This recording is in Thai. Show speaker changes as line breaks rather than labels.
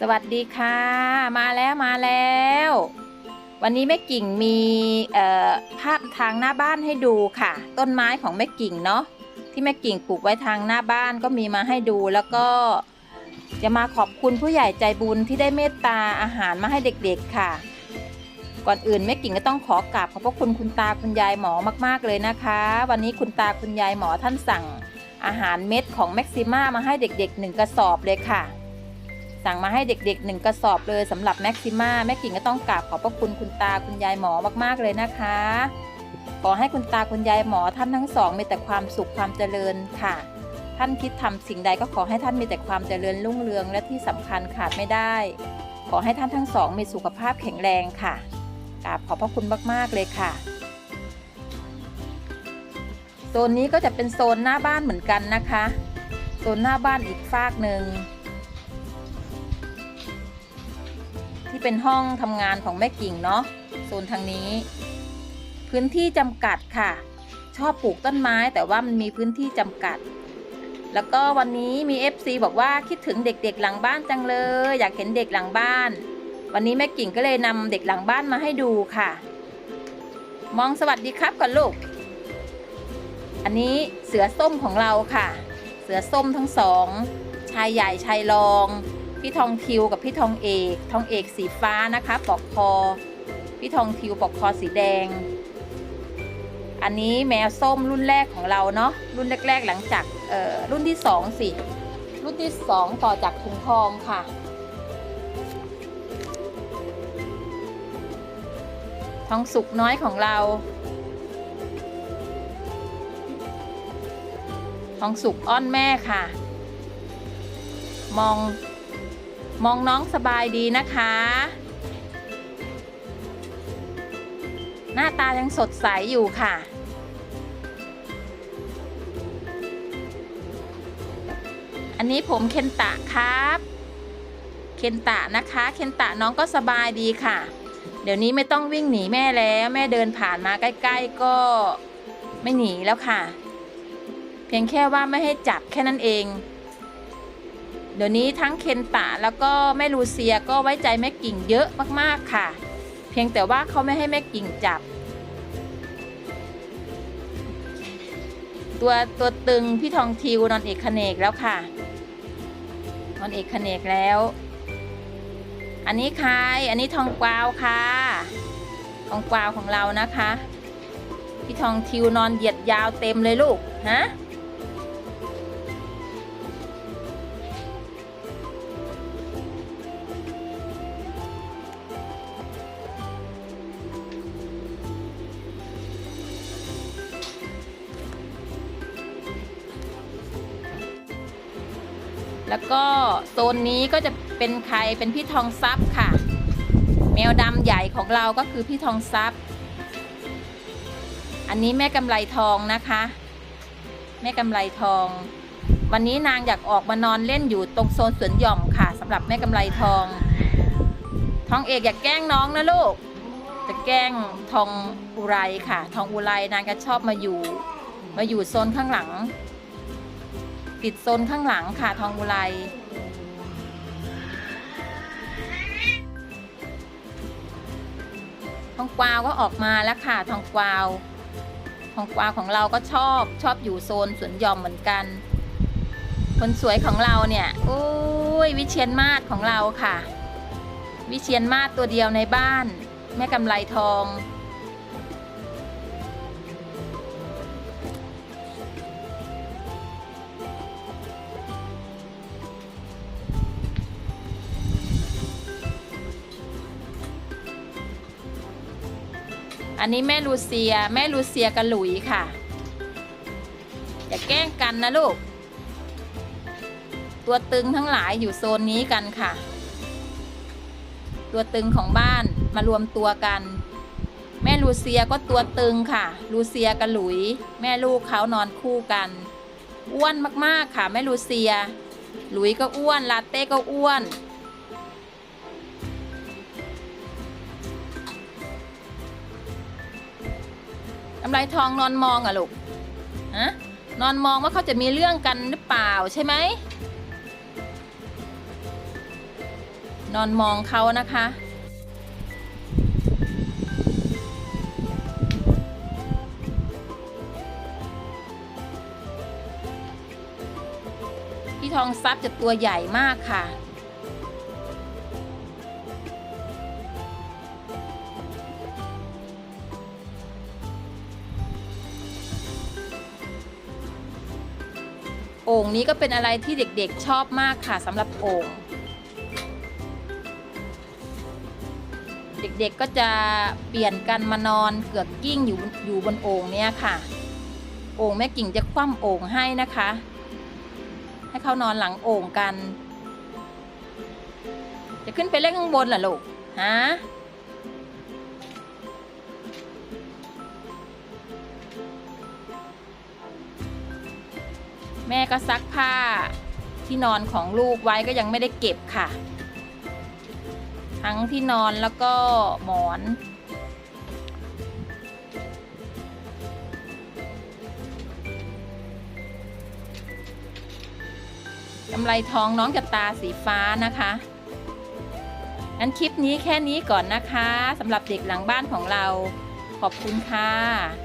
สวัสดีค่ะ มาแล้วมาแล้ว วันนี้แม่กิ่งมีเอ่อภาพทางหน้าบ้านให้ดูค่ะ ต้นไม้ของแม่กิ่งเนาะที่แม่กิ่งปลูกไว้ทางหน้าบ้านก็มีมาให้ดูแล้วก็จะมาขอบคุณผู้ใหญ่ใจบุญที่ได้เมตตาอาหารมาให้เด็กๆค่ะ ก่อนอื่นแม่กิ่งก็ต้องขอกราบขอบพระคุณคุณตาคุณยายหมอมากๆเลยนะคะ วันนี้คุณตาคุณยายหมอท่านสั่งอาหารเม็ดของแม็กซิม่ามาให้เด็กๆหนึ่งกระสอบเลยค่ะ สั่งมาให้เด็กๆหนึ่งกระสอบเลยสำหรับแม็กซิม่าแม่กิ่งก็ต้องกราบขอบพระคุณคุณตาคุณยายหมอมากๆเลยนะคะ ขอให้คุณตาคุณยายหมอท่านทั้งสองมีแต่ความสุขความเจริญค่ะ ท่านคิดทำสิ่งใดก็ขอให้ท่านมีแต่ความเจริญรุ่งเรืองและที่สำคัญขาดไม่ได้ ขอให้ท่านทั้งสองมีสุขภาพแข็งแรงค่ะกราบขอบพระคุณมากๆเลยค่ะโซนนี้ก็จะเป็นโซนหน้าบ้านเหมือนกันนะคะ โซนหน้าบ้านอีกฟากหนึ่ง เป็นห้องทำงานของแม่กิ่งเนาะโซนทางนี้ พื้นที่จำกัดค่ะ ชอบปลูกต้นไม้แต่ว่ามันมีพื้นที่จำกัด แล้วก็วันนี้มี FC บอกว่าคิดถึงเด็กๆหลังบ้านจังเลย อยากเห็นเด็กหลังบ้าน วันนี้แม่กิ่งก็เลยนำเด็กหลังบ้านมาให้ดูค่ะ มองสวัสดีครับก่อนลูก อันนี้เสือส้มของเราค่ะ เสือส้มทั้งสองชายใหญ่ชายรอง พี่ทองทิวกับพี่ทองเอกทองเอกสีฟ้านะคะปอกคอ พี่ทองทิวปอกคอสีแดง อันนี้แมวส้มรุ่นแรกของเราเนาะรุ่นแรก ๆ หลังจากเอ่อรุ่นที่สองสิรุ่นที่สองต่อจากถุงทองค่ะทองสุกน้อยของเรา ทองสุกอ้อนแม่ค่ะ มอง มองน้องสบายดีนะคะ หน้าตายังสดใสอยู่ค่ะ อันนี้ผมเคนตะครับ เคนตะนะคะ เคนตะน้องก็สบายดีค่ะ เดี๋ยวนี้ไม่ต้องวิ่งหนีแม่แล้ว แม่เดินผ่านมาใกล้ ๆ ก็ไม่หนีแล้วค่ะ เพียงแค่ว่าไม่ให้จับแค่นั้นเอง เดี๋ยวนี้ทั้งเคนตะแล้วก็แม่ลูเซียก็ไว้ใจแม่กิ่งเยอะมากๆค่ะ เพียงแต่ว่าเขาไม่ให้แม่กิ่งจับ ตัวตัวตึงพี่ทองทิวนอนเอกขเนกแล้วค่ะนอนเอกขเนกแล้ว อันนี้ใครอันนี้ทองกวาวค่ะ ทองกวาวของเรานะคะ พี่ทองทิวนอนเหยียดยาวเต็มเลยลูกฮะ แล้วก็โซนนี้ก็จะเป็นใครเป็นพี่ทองซับค่ะ แมวดำใหญ่ของเราก็คือพี่ทองซับอันนี้แม่กำไรทองนะคะ แม่กำไรทอง วันนี้นางอยากออกมานอนเล่นอยู่ตรงโซนสวนหย่อมค่ะสำหรับแม่กำไรทอง ทองเอกอยากแกล้งน้องนะลูกจะแกล้งทองอุไรค่ะ ทองอุไรนางก็ชอบมาอยู่ มาอยู่โซนข้างหลัง ติดโซนข้างหลังค่ะทองอุไรทองกวาวก็ออกมาแล้วค่ะทองกวาวทองกวาวของเราก็ชอบชอบอยู่โซนสวนหย่อมเหมือนกัน คนสวยของเราเนี่ยโอ้ยวิเชียนมาศของเราค่ะ วิเชียนมาศตัวเดียวในบ้าน แม่กำไรทอง อันนี้แม่ลูเซีย แม่ลูเซียกับหลุยค่ะ อย่าแกล้งกันนะลูก ตัวตึงทั้งหลายอยู่โซนนี้กันค่ะ ตัวตึงของบ้านมารวมตัวกัน แม่ลูเซียก็ตัวตึงค่ะ ลูเซียกับหลุย แม่ลูกเขานอนคู่กัน อ้วนมากๆค่ะ แม่ลูเซีย หลุยก็อ้วน ลาเต้ก็อ้วน กำไรทองนอนมองอะลูกฮะนอนมองว่าเขาจะมีเรื่องกันหรือเปล่าใช่ไหมนอนมองเขานะคะ พี่ทองซับจะตัวใหญ่มากค่ะ โอ่งนี้ก็เป็นอะไรที่เด็กๆชอบมากค่ะสำหรับโอ่งเด็กๆก็จะเปลี่ยนกันมานอนเกือกกิ้งอยู่อยู่บนโอ่งเนี่ยค่ะโอ่งแม่กิ่งจะคว่ำโอ่งให้นะคะ ให้เขานอนหลังโอ่งกัน จะขึ้นไปเล่นข้างบนเหรอลูกฮะ แม่ก็ซักผ้าที่นอนของลูกไว้ก็ยังไม่ได้เก็บค่ะ ทั้งที่นอนแล้วก็หมอน กำไรทองน้องกับตาสีฟ้านะคะงั้นคลิปนี้แค่นี้ก่อนนะคะสำหรับเด็กหลังบ้านของเรา ขอบคุณค่ะ